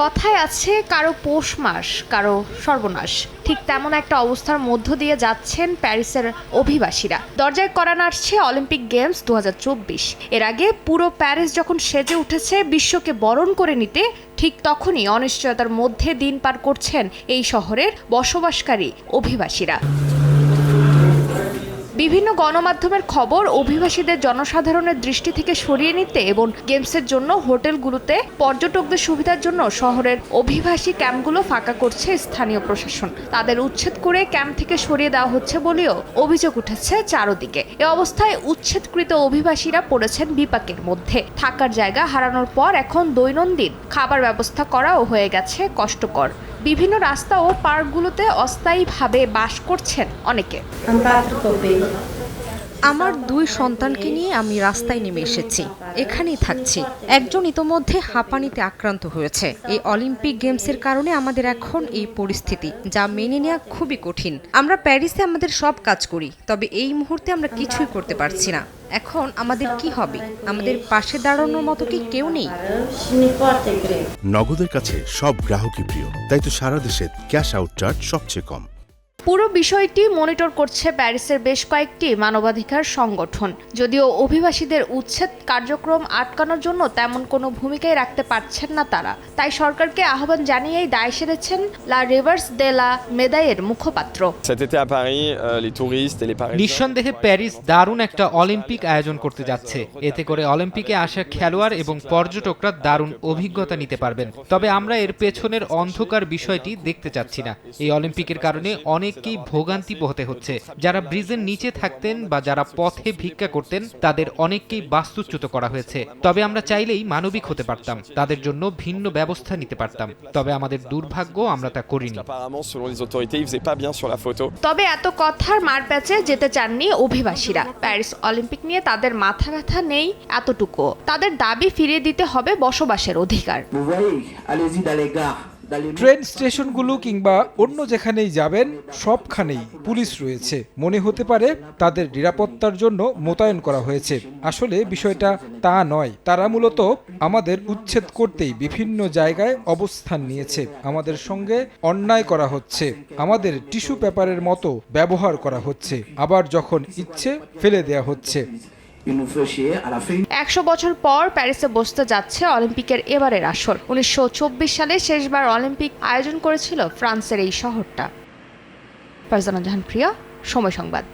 কথায় আছে, কারও পৌষ মাস, কারও সর্বনাশ। ঠিক তেমন একটা অবস্থার মধ্য দিয়ে যাচ্ছেন প্যারিসের অভিবাসীরা। দরজায় করা নাড়ছে অলিম্পিক গেমস দু হাজার চব্বিশ। এর আগে পুরো প্যারিস যখন সেজে উঠেছে, বিশ্বকে বরণ করে নিতে, ঠিক তখনই অনিশ্চয়তার মধ্যে দিন পার করছেন এই শহরের বসবাসকারী অভিবাসীরা। বিভিন্ন গণমাধ্যমের খবর অভিবাসীদের জনসাধারণের দৃষ্টি থেকে সরিয়ে নিতে এবং গেমসের জন্য হোটেলগুলোতে পর্যটকদের সুবিধার জন্য শহরের অভিবাসী ক্যাম্পগুলো ফাঁকা করছে স্থানীয় প্রশাসন। তাদের উচ্ছেদ করে ক্যাম্প থেকে সরিয়ে দেওয়া হচ্ছে বলেও অভিযোগ উঠেছে চারদিকে। এ অবস্থায় উচ্ছেদকৃত অভিবাসীরা পড়েছেন বিপাকের মধ্যে। থাকার জায়গা হারানোর পর এখন দৈনন্দিন খাবার ব্যবস্থা করাও হয়ে গেছে কষ্টকর। বিভিন্ন রাস্তা ও পার্কগুলোতে অস্থায়ীভাবে বাস করছেন অনেকে. আমার দুই সন্তানকে নিয়ে আমি রাস্তায় নেমে এসেছি, এখানেই থাকছি। একজন ইতোমধ্যে হাঁপানিতে আক্রান্ত হয়েছে। এই অলিম্পিক গেমসের কারণে আমাদের এখন এই পরিস্থিতি, যা মেনে নেওয়া খুবই কঠিন। আমরা প্যারিসে আমাদের সব কাজ করি, তবে এই মুহূর্তে আমরা কিছুই করতে পারছি না। এখন আমাদের কি হবে আমাদের পাশে দাঁড়ানোর মতো কি কেউ নেই. নগদের কাছে সব গ্রাহকই প্রিয়, তাই তো সারা দেশে ক্যাশ আউট চার্জ সবচেয়ে কম পুরো বিষয়টি মনিটর করছে প্যারিসের বেশ কয়েকটি মানবাধিকার সংগঠন। যদিও অভিবাসীদের উচ্ছেদ কার্যক্রম আটকানোর জন্য তেমন কোনো ভূমিকাই রাখতে পারছেন না তারা। তাই সরকারকে আহ্বান জানিয়েই দায় সেরেছেন লা রিভার্স দে লা মেদাইয়ের মুখপাত্র। Euh. নিঃসন্দেহে প্যারিস দারুণ একটা অলিম্পিক আয়োজন করতে যাচ্ছে। এতে করে অলিম্পিকে আসা খেলোয়াড় এবং পর্যটকরা দারুণ অভিজ্ঞতা নিতে পারবেন। তবে আমরা এর পেছনের অন্ধকার বিষয়টি দেখতে চাচ্ছি না। এই অলিম্পিকের কারণে অনেককেই ভোগান্তি পোহাতে হচ্ছে। যারা ব্রিজের নিচে থাকতেন বা যারা পথে ভিক্ষা করতেন তাদের অনেককেই বাস্তুচ্যুত করা হয়েছে। তবে আমরা চাইলেই মানবিক হতে পারতাম তাদের জন্য ভিন্ন ব্যবস্থা নিতে পারতাম। তবে আমাদের দুর্ভাগ্য আমরা তা করিনি. তবে এত কথার মারপ্যাচে যেতে চাননি অভিবাসীরা। প্যারিস অলিম্পিক নিয়ে তাদের মাথা ব্যথা নেই এতটুকু। তাদের দাবি ফিরিয়ে দিতে হবে বসবাসের অধিকার। ট্রেন স্টেশনগুলো কিংবা অন্য যেখানেই যাবেন, সবখানেই পুলিশ রয়েছে। মনে হতে পারে তাদের নিরাপত্তার জন্য মোতায়েন করা হয়েছে। আসলে বিষয়টা তা নয়। তারা মূলত আমাদের উচ্ছেদ করতেই বিভিন্ন জায়গায় অবস্থান নিয়েছে। আমাদের সঙ্গে অন্যায় করা হচ্ছে। আমাদের টিস্যু পেপারের মতো ব্যবহার করা হচ্ছে। আবার যখন ইচ্ছে, ফেলে দেয়া হচ্ছে। একশো বছর পর প্যারিসে বসতে যাচ্ছে অলিম্পিকের এবারের আসর। উনিশশো চব্বিশ সালে শেষবার অলিম্পিক আয়োজন করেছিল ফ্রান্সের এই শহরটা। ফারজানা জাহান প্রিয়া, সময় সংবাদ।